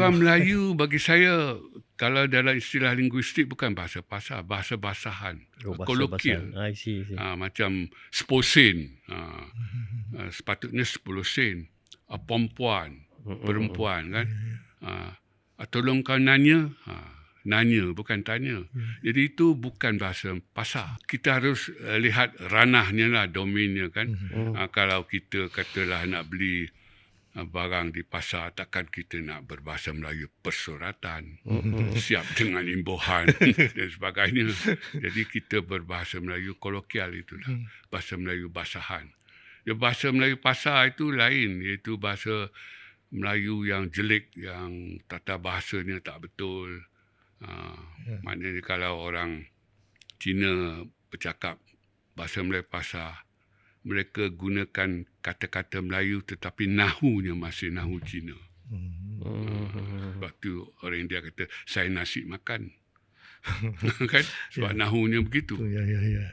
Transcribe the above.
Orang Melayu bagi saya kalau dalam istilah linguistik bukan bahasa pasar, bahasa basahan, Oh, bahasa kolokil. I see, I see. Ha, macam 10 sen. Ha, ha, sepatutnya 10 sen. Ha, perempuan, perempuan kan. Ha, tolong kau nanya. Ha, nanya bukan tanya. Jadi itu bukan bahasa pasar. Kita harus uh, lihat ranahnya lah, domainnya kan. Ha, kalau kita katalah nak beli barang di pasar, takkan kita nak berbahasa Melayu persuratan. Siap dengan imbuhan dan sebagainya. Jadi kita berbahasa Melayu kolokial itulah. Bahasa Melayu basahan. Ya, bahasa Melayu pasar itu lain. Iaitu bahasa Melayu yang jelek, yang tata bahasanya tak betul. Uh, maknanya kalau orang Cina bercakap bahasa Melayu pasar, mereka gunakan kata-kata Melayu tetapi nahunya masih nahu Cina. Hmm. Sebab tu orang India kata, saya nasi makan. kan? Sebab nahunya begitu. Tu, ya, ya, ya.